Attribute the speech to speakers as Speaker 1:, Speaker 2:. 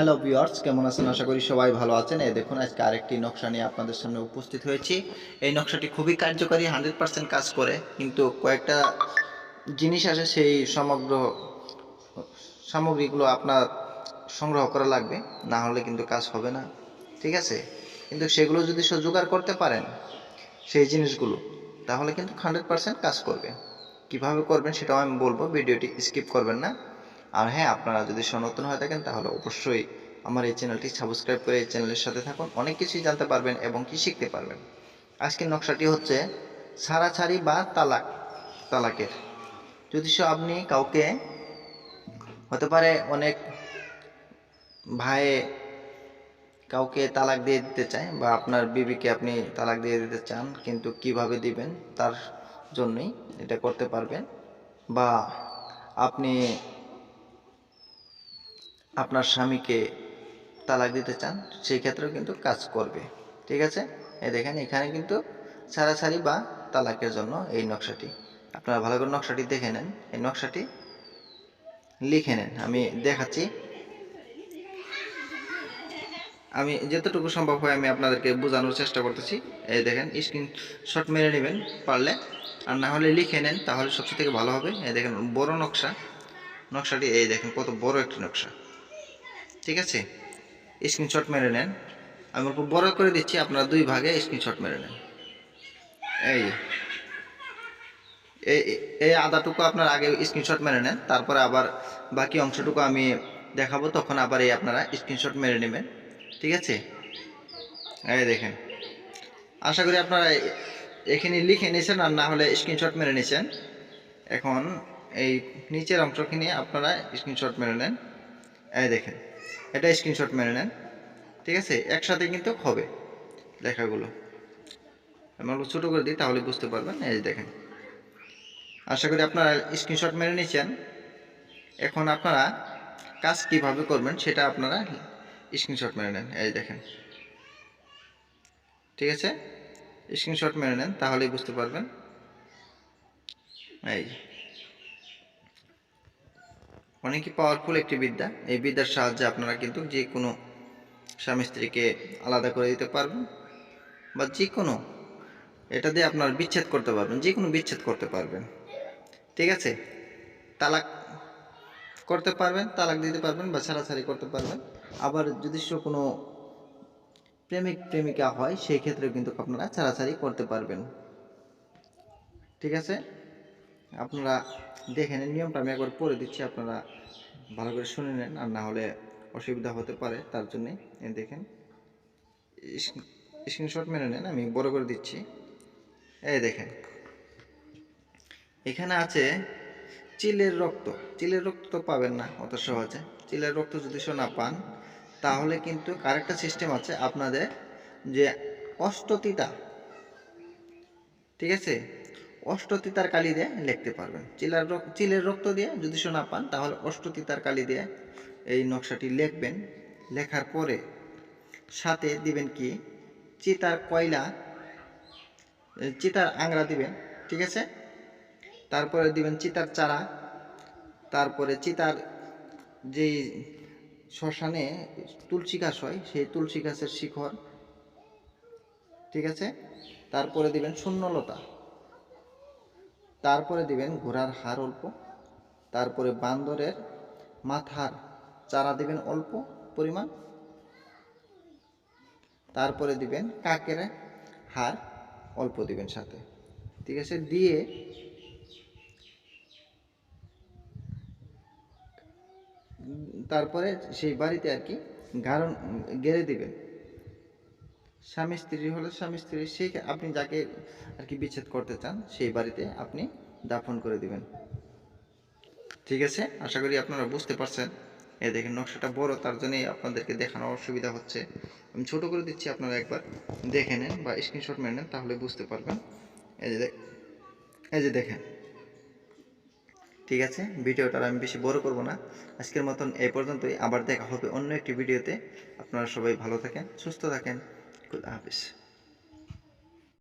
Speaker 1: Hello viewers কেমন আছেন? আশা করি সবাই ভালো আছেন। এই দেখুন, আজকে আরেকটি নকশা নিয়ে আপনাদের সামনে উপস্থিত হয়েছি। এই নকশাটি খুবই কার্যকারী, হান্ড্রেড পার্সেন্ট কাজ করে, কিন্তু কয়েকটা জিনিস আছে সেই সমগ্র সামগ্রীগুলো আপনার সংগ্রহ করা লাগবে, না হলে কিন্তু কাজ হবে না। ঠিক আছে? কিন্তু সেগুলো যদি জোগাড় করতে পারেন, সেই জিনিসগুলো, তাহলে কিন্তু হান্ড্রেড পার্সেন্ট কাজ করবে। কীভাবে করবেন সেটাও আমি বলব, ভিডিওটি স্কিপ করবেন না। আর হ্যাঁ আপনারা যদি সনাতন হয়ে থাকেন, তাহলে অবশ্যই আমার এই চ্যানেলটি সাবস্ক্রাইব করে এই চ্যানেলের সাথে থাকুন। অনেক কিছুই জানতে পারবেন এবং কি শিখতে পারবেন। আজকের নকশাটি হচ্ছে ছাড়াছাড়ি বা তালাক, তালাকের। যদি সে আপনি কাউকে, হতে পারে অনেক ভাই কাউকে তালাক দিয়ে দিতে চায় বা আপনার বিবিকে আপনি তালাক দিয়ে দিতে চান, কিন্তু কীভাবে দিবেন, তার জন্যই এটা করতে পারবেন। বা আপনি আপনার স্বামীকে তালাক দিতে চান, সেই ক্ষেত্রেও কিন্তু কাজ করবে। ঠিক আছে? এই দেখেন, এখানে কিন্তু ছাড়াছাড়ি বা তালাকের জন্য এই নকশাটি। আপনারা ভালো করে নকশাটি দেখে নেন। এই নকশাটি লিখে নেন। আমি দেখাচ্ছি। আমি যতটুকু সম্ভব হয় আমি আপনাদেরকে বোঝানোর চেষ্টা করতেছি। এই দেখেন স্ক্রিন স্ক্রিনশট মেরে নেবেন পারলে। আর না হলে লিখে নেন, তাহলে সবচেয়ে থেকে ভালো হবে। এই দেখেন, বড় নকশা। নকশাটি, এই দেখেন, কত বড় একটি নকশা। ঠিক আছে? স্ক্রিনশট মেরে নেন। আমি অল্প বড় করে দিচ্ছি, আপনারা দুই ভাগে স্ক্রিনশট মেরে নেন। এই এই আদাটুকু আপনার আগে স্ক্রিনশট মেরে নেন, তারপরে আবার বাকি অংশটুকু আমি দেখাবো, তখন আবার এই আপনারা স্ক্রিনশট মেরে নেবেন। ঠিক আছে? এই দেখেন। আশা করি আপনারা এখানে লিখে নিয়েছেন, আর না হলে স্ক্রিনশট মেরে নিয়েছেন। এখন এই নিচের অংশখানি আপনারা স্ক্রিনশট মেরে নেন। দেখেন, এটা স্ক্রিনশট মেরে নেন, ঠিক আছে? একসাথে কিন্তু হবে লেখাগুলো। আমি অল্প ছোটো করে দিই, তাহলে বুঝতে পারবেন। এই দেখেন, আশা করি আপনারা স্ক্রিনশট মেরে নিয়েছেন এখন আপনারা কাজ কীভাবে করবেন সেটা আপনারা স্ক্রিনশট মেরে নেন। এই দেখেন, ঠিক আছে? স্ক্রিনশট মেরে নেন, তাহলেই বুঝতে পারবেন। এই অনেকই পাওয়ারফুল একটি বিদ্যা। এই বিদ্যার সাহায্যে আপনারা কিন্তু যে কোনো স্বামী স্ত্রীকে আলাদা করে দিতে পারবেন বা যে কোনো এটা দিয়ে আপনার বিচ্ছেদ করতে পারবেন যে কোনো বিচ্ছেদ করতে পারবেন। ঠিক আছে? তালাক করতে পারবেন, তালাক দিতে পারবেন বা ছাড়াছাড়ি করতে পারবেন। আবার যদি সে কোনো প্রেমিক, প্রেমিকা হয়, সেই ক্ষেত্রেও কিন্তু আপনারা ছাড়াছাড়ি করতে পারবেন। ঠিক আছে? আপনারা দেখে নেন, নিয়মটা আমি একবার পড়ে দিচ্ছি, আপনারা ভালো করে শুনে নেন, আর না হলে অসুবিধা হতে পারে, তার জন্যে দেখেন। স্ক্রিনশট মেনে নেন, আমি বড় করে দিচ্ছি। এই দেখেন, এখানে আছে চিলের রক্ত। চিলের রক্ত তো পাবেন না অত সহজে। চিলের রক্ত যদি সে না পান, তাহলে কিন্তু আরেকটা সিস্টেম আছে আপনাদের যে অষ্টতিতা। ঠিক আছে? অষ্টতিতার কালি দিয়ে লিখতে পারবেন। চিলার চিলের রক্ত দিয়ে যদি সে না পান, তাহলে অষ্টতিতার কালি দিয়ে এই নকশাটি লিখবেন। লেখার পরে সাথে দিবেন কি? চিতার কয়লা, চিতার আংরা দিবেন, ঠিক আছে? তারপরে দিবেন চিতার চারা, তারপরে চিতার যেই শ্মশানে তুলসী গাছ হয়, সেই তুলসী গাছের শিখর, ঠিক আছে? তারপরে দিবেন শূন্যলতা। তারপরে দিবেন ঘোড়ার হার অল্প, তারপরে বান্দরের মাথার চারা দিবেন অল্প পরিমাণ, তারপরে দিবেন কাকের হার অল্প দিবেন সাথে। ঠিক আছে? দিয়ে তারপরে সেই বাড়িতে আর কি গারণ গেড়ে দিবেন। স্বামী স্ত্রী হলে স্বামী স্ত্রী সেই আপনি যাকে আর কি বিচ্ছেদ করতে চান, সেই বাড়িতে আপনি দাফন করে দিবেন। ঠিক আছে? আশা করি আপনারা বুঝতে পারছেন। এই দেখেন, নকশাটা বড়, তার জন্যই আপনাদেরকে দেখানোর অসুবিধা হচ্ছে। আমি ছোট করে দিচ্ছি আপনারা একবার দেখে নেন বা স্ক্রিনশট মেরে নেন, তাহলে বুঝতে পারবেন। এই যে দেখ- এই যে দেখেন। ঠিক আছে? ভিডিওটা আমি বেশি বড় করব না। আজকের মতন এই পর্যন্তই। আবার দেখা হবে অন্য একটি ভিডিওতে। আপনারা সবাই ভালো থাকেন, সুস্থ থাকেন। খুদা হাফিজ